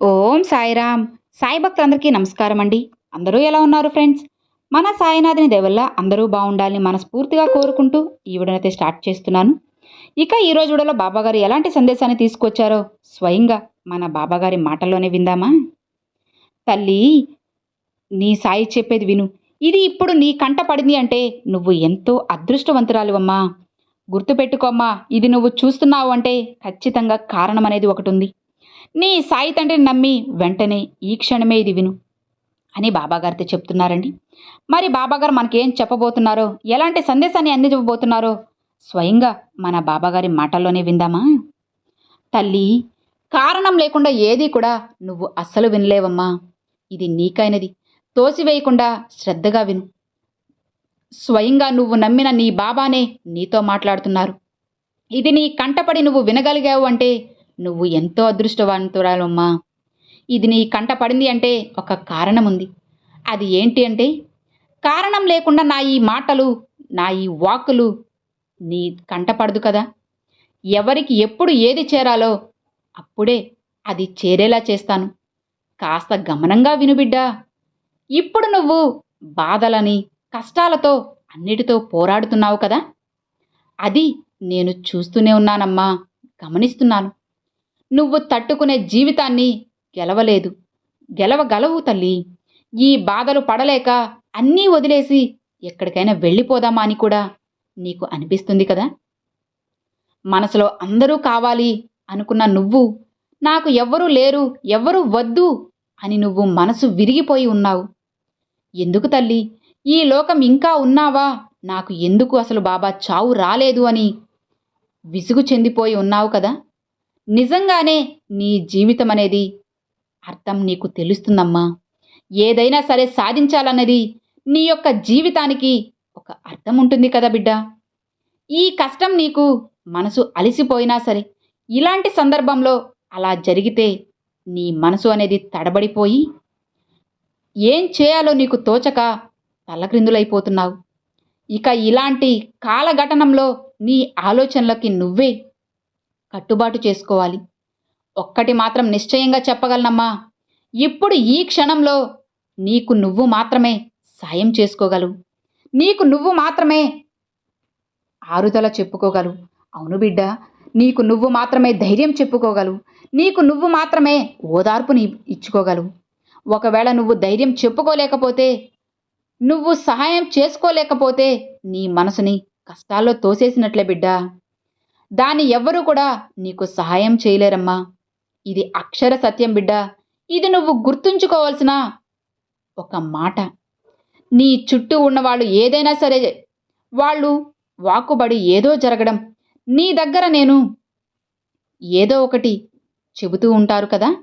ఓం సాయిరామ్. సాయి భక్తులందరికీ నమస్కారం అండి. అందరూ ఎలా ఉన్నారు ఫ్రెండ్స్? మన సాయినాథుని దేవల్ల అందరూ బాగుండాలని మనస్ఫూర్తిగా కోరుకుంటూ ఈ విడనైతే స్టార్ట్ చేస్తున్నాను. ఇక ఈ రోజు విడలో బాబాగారు ఎలాంటి సందేశాన్ని తీసుకొచ్చారో స్వయంగా మన బాబాగారి మాటల్లోనే విందామా? తల్లి నీ సాయి చెప్పేది విను. ఇది ఇప్పుడు నీ కంట పడింది అంటే నువ్వు ఎంతో అదృష్టవంతురాలివమ్మా. గుర్తుపెట్టుకోమ్మా ఇది నువ్వు చూస్తున్నావు అంటే ఖచ్చితంగా కారణం అనేది ఒకటి ఉంది నీ సాయి తండ్రిని నమ్మి వెంటనే ఈ క్షణమే ఇది విను అని బాబాగారితో చెప్తున్నారండి. మరి బాబాగారు మనకేం చెప్పబోతున్నారో ఎలాంటి సందేశాన్ని అందించబోతున్నారో స్వయంగా మన బాబాగారి మాటల్లోనే విందామా? తల్లి కారణం లేకుండా ఏదీ కూడా నువ్వు అస్సలు వినలేవమ్మా. ఇది నీకైనది. తోసివేయకుండా శ్రద్ధగా విను. స్వయంగా నువ్వు నమ్మిన నీ బాబానే నీతో మాట్లాడుతున్నారు. ఇది నీ కంటపడి నువ్వు వినగలిగావు అంటే నువ్వు ఎంతో అదృష్టవంతురాలమ్మా. ఇది నీ కంట పడింది అంటే ఒక కారణం ఉంది అది ఏంటి అంటే కారణం లేకుండా నా ఈ మాటలు నా ఈ వాక్కులు నీ కంట పడదు కదా. ఎవరికి ఎప్పుడు ఏది చేరాలో అప్పుడే అది చేరేలా చేస్తాను. కాస్త గమనంగా వినుబిడ్డా ఇప్పుడు నువ్వు బాధలని కష్టాలతో అన్నిటితో పోరాడుతున్నావు కదా. అది నేను చూస్తూనే ఉన్నానమ్మా. గమనిస్తున్నాను. నువ్వు తట్టుకునే జీవితాన్ని గెలవలేదు. గెలవగలవు తల్లి. ఈ బాధలు పడలేక అన్నీ వదిలేసి ఎక్కడికైనా వెళ్ళిపోదామా అని కూడా నీకు అనిపిస్తుంది కదా? మనసులో అందరూ కావాలి అనుకున్న నువ్వు నాకు ఎవ్వరూ లేరు ఎవ్వరూ వద్దు అని నువ్వు మనసు విరిగిపోయి ఉన్నావు. ఎందుకు తల్లి? ఈ లోకం ఇంకా ఉన్నావా? నాకు ఎందుకు అసలు బాబా చావు రాలేదు అని విసుగు చెందిపోయి ఉన్నావు కదా? నిజంగానే నీ జీవితం అనేది అర్థం నీకు తెలుస్తుందమ్మా. ఏదైనా సరే సాధించాలన్నది నీ యొక్క జీవితానికి ఒక అర్థం ఉంటుంది కదా బిడ్డ. ఈ కష్టం నీకు మనసు అలసిపోయినా సరే ఇలాంటి సందర్భంలో అలా జరిగితే నీ మనసు అనేది తడబడిపోయి ఏం చేయాలో నీకు తోచక తలక్రిందులైపోతున్నావు. ఇక ఇలాంటి కాలఘటనంలో నీ ఆలోచనలకి నువ్వే కట్టుబాటు చేసుకోవాలి. ఒక్కటి మాత్రం నిశ్చయంగా చెప్పగలనమ్మా. ఇప్పుడు ఈ క్షణంలో నీకు నువ్వు మాత్రమే సాయం చేసుకోగలవు. నీకు నువ్వు మాత్రమే ఆరుదల చెప్పుకోగలవు. అవును బిడ్డ నీకు నువ్వు మాత్రమే ధైర్యం చెప్పుకోగలవు. నీకు నువ్వు మాత్రమే ఓదార్పుని ఇచ్చుకోగలవు. ఒకవేళ నువ్వు ధైర్యం చెప్పుకోలేకపోతే నువ్వు సహాయం చేసుకోలేకపోతే నీ మనసుని కష్టాల్లో తోసేసినట్లే బిడ్డా. దాన్ని ఎవ్వరూ కూడా నీకు సహాయం చేయలేరమ్మా. ఇది అక్షర సత్యం బిడ్డ. ఇది నువ్వు గుర్తుంచుకోవాల్సిన ఒక మాట. నీ చుట్టూ ఉన్నవాళ్ళు ఏదైనా సరే వాళ్ళు వాక్కుబడి ఏదో జరగడం. నీ దగ్గర నేను ఏదో ఒకటి చెబుతూ ఉంటారు కదా.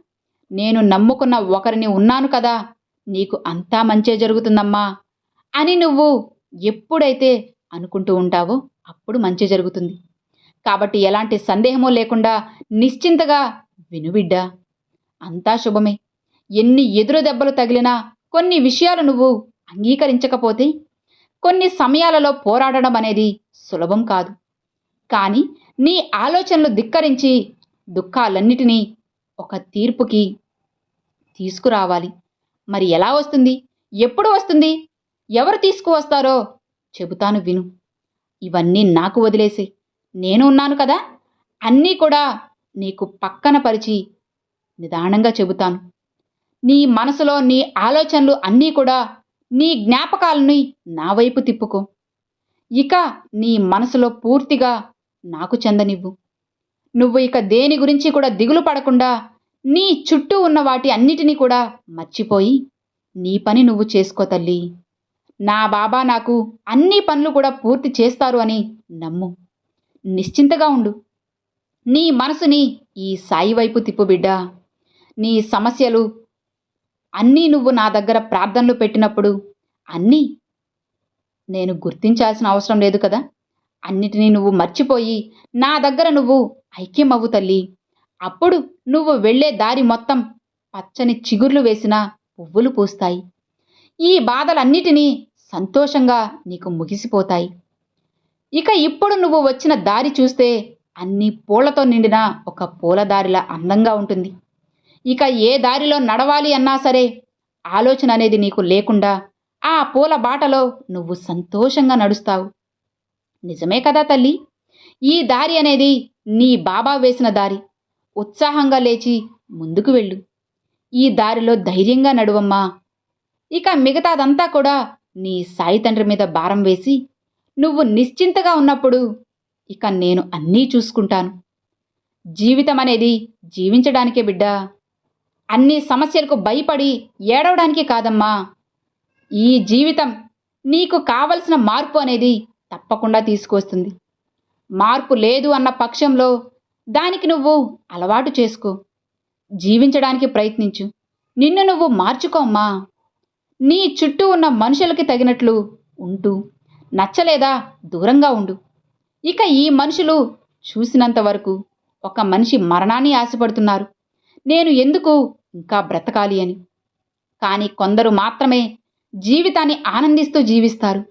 నేను నమ్ముకున్న ఒకరిని ఉన్నాను కదా. నీకు అంతా మంచే జరుగుతుందమ్మా అని నువ్వు ఎప్పుడైతే అనుకుంటూ ఉంటావో అప్పుడు మంచి జరుగుతుంది. కాబట్టి ఎలాంటి సందేహమూ లేకుండా నిశ్చింతగా వినుబిడ్డా అంతా శుభమే. ఎన్ని ఎదురు దెబ్బలు తగిలినా కొన్ని విషయాలు నువ్వు అంగీకరించకపోతే కొన్ని సమయాలలో పోరాడడం అనేది సులభం కాదు. కానీ నీ ఆలోచనలు ధిక్కరించి దుఃఖాలన్నిటినీ ఒక తీర్పుకి తీసుకురావాలి. మరి ఎలా వస్తుంది? ఎప్పుడు వస్తుంది? ఎవరు తీసుకువస్తారో చెబుతాను విను. ఇవన్నీ నాకు వదిలేసే. నేను ఉన్నాను కదా? అన్నీ కూడా నీకు పక్కన పరిచి నిదానంగా చెబుతాను. నీ మనసులో నీ ఆలోచనలు అన్నీ కూడా నీ జ్ఞాపకాలని నా వైపు తిప్పుకో. ఇక నీ మనసులో పూర్తిగా నాకు చెందనివ్వు. నువ్వు ఇక దేని గురించి కూడా దిగులు పడకుండా నీ చుట్టూ ఉన్న వాటి అన్నిటినీ కూడా మర్చిపోయి నీ పని నువ్వు చేసుకో తల్లి. నా బాబా నాకు అన్ని పనులు కూడా పూర్తి చేస్తారు అని నమ్ము. నిశ్చింతగా ఉండు. నీ మనసుని ఈ సాయి వైపు తిప్పుబిడ్డా నీ సమస్యలు అన్నీ నువ్వు నా దగ్గర ప్రార్థనలు పెట్టినప్పుడు అన్నీ నేను గుర్తించాల్సిన అవసరం లేదు కదా. అన్నిటినీ నువ్వు మర్చిపోయి నా దగ్గర నువ్వు ఐక్యమవ్వు తల్లి. అప్పుడు నువ్వు వెళ్ళే దారి మొత్తం పచ్చని చిగుర్లు వేసిన పువ్వులు పూస్తాయి. ఈ బాధలన్నిటినీ సంతోషంగా నీకు ముగిసిపోతాయి. ఇక ఇప్పుడు నువ్వు వచ్చిన దారి చూస్తే అన్ని పూలతో నిండిన ఒక పూలదారిలా అందంగా ఉంటుంది. ఇక ఏ దారిలో నడవాలి అన్నా సరే ఆలోచన అనేది నీకు లేకుండా ఆ పూల బాటలో నువ్వు సంతోషంగా నడుస్తావు. నిజమే కదా తల్లి? ఈ దారి అనేది నీ బాబా వేసిన దారి. ఉత్సాహంగా లేచి ముందుకు వెళ్ళు. ఈ దారిలో ధైర్యంగా నడువమ్మా. ఇక మిగతాదంతా కూడా నీ సాయి తండ్రి మీద భారం వేసి నువ్వు నిశ్చింతగా ఉన్నప్పుడు ఇక నేను అన్నీ చూసుకుంటాను. జీవితం అనేది జీవించడానికే బిడ్డా. అన్ని సమస్యలకు భయపడి ఏడవడానికి కాదమ్మా. ఈ జీవితం నీకు కావలసిన మార్పు అనేది తప్పకుండా తీసుకొస్తుంది. మార్పు లేదు అన్న పక్షంలో దానికి నువ్వు అలవాటు చేసుకో. జీవించడానికి ప్రయత్నించు. నిన్ను నువ్వు మార్చుకోమ్మా నీ చుట్టూ ఉన్న మనుషులకి తగినట్లు ఉంటూ నచ్చలేదా? దూరంగా ఉండు. ఇక ఈ మనుషులు చూసినంత వరకు ఒక మనిషి మరణాన్ని ఆశపడుతున్నారు. నేను ఎందుకు ఇంకా బ్రతకాలి అని? కానీ కొందరు మాత్రమే జీవితాన్ని ఆనందిస్తూ జీవిస్తారు.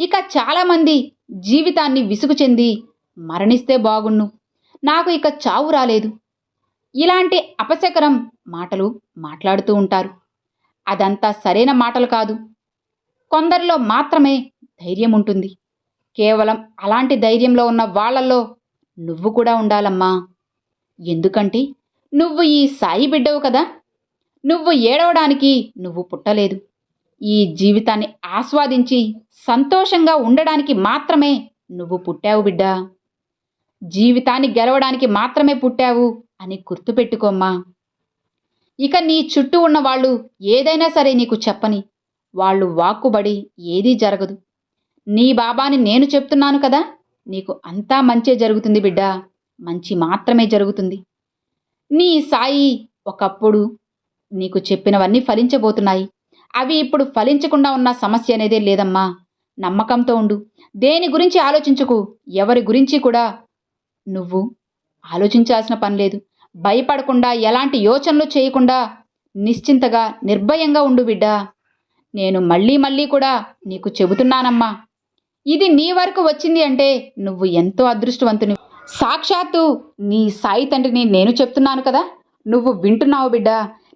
ఇక చాలామంది జీవితాన్ని విసుగు చెంది మరణిస్తే బాగుండు. నాకు ఇక చావు రాలేదు. ఇలాంటి అపశకరం మాటలు మాట్లాడుతూ ఉంటారు. అదంతా సరైన మాటలు కాదు. కొందరిలో మాత్రమే ధైర్యం ఉంటుంది. కేవలం అలాంటి ధైర్యంలో ఉన్న వాళ్ళల్లో నువ్వు కూడా ఉండాలమ్మా. ఎందుకంటే నువ్వు ఈ సాయి బిడ్డవు కదా. నువ్వు ఏడవడానికి నువ్వు పుట్టలేదు. ఈ జీవితాన్ని ఆస్వాదించి సంతోషంగా ఉండడానికి మాత్రమే నువ్వు పుట్టావు బిడ్డా. జీవితాన్ని గెలవడానికి మాత్రమే పుట్టావు అని గుర్తుపెట్టుకోమ్మా. ఇక నీ చుట్టూ ఉన్న వాళ్ళు ఏదైనా సరే నీకు చెప్పని వాళ్ళు వాక్కుబడి ఏదీ జరగదు. నీ బాబాని నేను చెప్తున్నాను కదా నీకు అంతా మంచే జరుగుతుంది బిడ్డా మంచి మాత్రమే జరుగుతుంది. నీ సాయి ఒకప్పుడు నీకు చెప్పినవన్నీ ఫలించబోతున్నాయి. అవి ఇప్పుడు ఫలించకుండా ఉన్న సమస్య అనేదే లేదమ్మా. నమ్మకంతో ఉండు. దేని గురించి ఆలోచించుకు? ఎవరి గురించి కూడా నువ్వు ఆలోచించాల్సిన పని లేదు. భయపడకుండా ఎలాంటి యోచనలు చేయకుండా నిశ్చింతగా నిర్భయంగా ఉండు బిడ్డా. నేను మళ్ళీ మళ్ళీ కూడా నీకు చెబుతున్నానమ్మా. ఇది నీ వరకు వచ్చింది అంటే నువ్వు ఎంతో అదృష్టవంతుని. సాక్షాత్తు నీ సాయి తండ్రిని నేను చెప్తున్నాను కదా? నువ్వు వింటున్నావు బిడ్డ?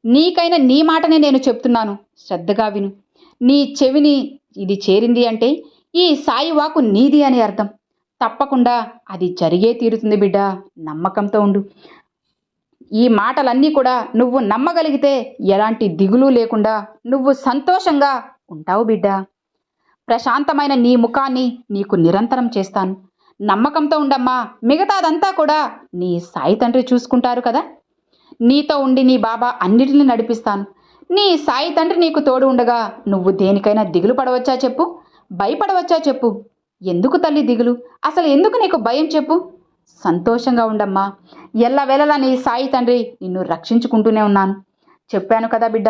నీకైనా నీ మాటనే నేను చెప్తున్నాను. శ్రద్ధగా విను. నీ చెవిని ఇది చేరింది అంటే ఈ సాయి వాకు నీది అని అర్థం. తప్పకుండా అది జరిగే తీరుతుంది బిడ్డ. నమ్మకంతో ఉండు. ఈ మాటలన్నీ కూడా నువ్వు నమ్మగలిగితే ఎలాంటి దిగులు లేకుండా నువ్వు సంతోషంగా ఉంటావు బిడ్డ. ప్రశాంతమైన నీ ముఖాన్ని నీకు నిరంతరం చేస్తాను. నమ్మకంతో ఉండమ్మా మిగతాదంతా కూడా నీ సాయి తండ్రి చూసుకుంటారు కదా? నీతో ఉండి నీ బాబా అన్నిటిని నడిపిస్తాను. నీ సాయి తండ్రి నీకు తోడు ఉండగా నువ్వు దేనికైనా దిగులు పడవచ్చా చెప్పు? భయపడవచ్చా చెప్పు? ఎందుకు తల్లి దిగులు? అసలు ఎందుకు నీకు భయం చెప్పు? సంతోషంగా ఉండమ్మా. ఎల్లవేళలా నీ సాయి తండ్రి నిన్ను రక్షించుకుంటూనే ఉన్నాను. చెప్పాను కదా బిడ్డ?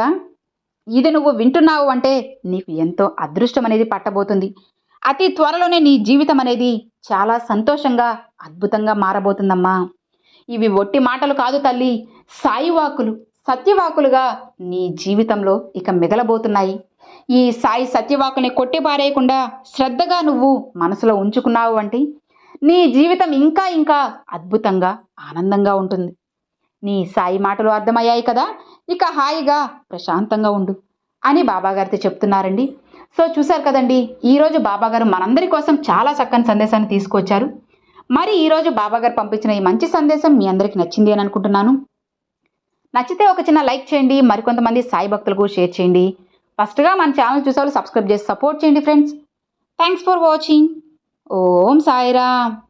ఇది నువ్వు వింటున్నావు అంటే నీకు ఎంతో అదృష్టం అనేది పట్టబోతుంది. అతి త్వరలోనే నీ జీవితం అనేది చాలా సంతోషంగా అద్భుతంగా మారబోతుందమ్మా. ఇవి ఒట్టి మాటలు కాదు తల్లి సాయి వాకులు సత్యవాకులుగా నీ జీవితంలో ఇక మిగలబోతున్నాయి. ఈ సాయి సత్యవాకుని కొట్టిపారేయకుండా శ్రద్ధగా నువ్వు మనసులో ఉంచుకున్నావు అంటే నీ జీవితం ఇంకా ఇంకా అద్భుతంగా ఆనందంగా ఉంటుంది. నీ సాయి మాటలు అర్థమయ్యాయి కదా? ఇక హాయిగా ప్రశాంతంగా ఉండు అని బాబాగారితో చెప్తున్నారండి. సో చూశారు కదండి ఈరోజు బాబాగారు మనందరి కోసం చాలా చక్కని సందేశాన్ని తీసుకొచ్చారు. మరి ఈరోజు బాబాగారు పంపించిన ఈ మంచి సందేశం మీ అందరికి నచ్చింది అని అనుకుంటున్నాను. నచ్చితే ఒక చిన్న లైక్ చేయండి మరికొంతమంది సాయి భక్తులకు షేర్ చేయండి. ఫస్ట్గా మన ఛానల్ చూసేవాళ్ళు సబ్స్క్రైబ్ చేసి సపోర్ట్ చేయండి friends. Thanks for watching. Om Sairam.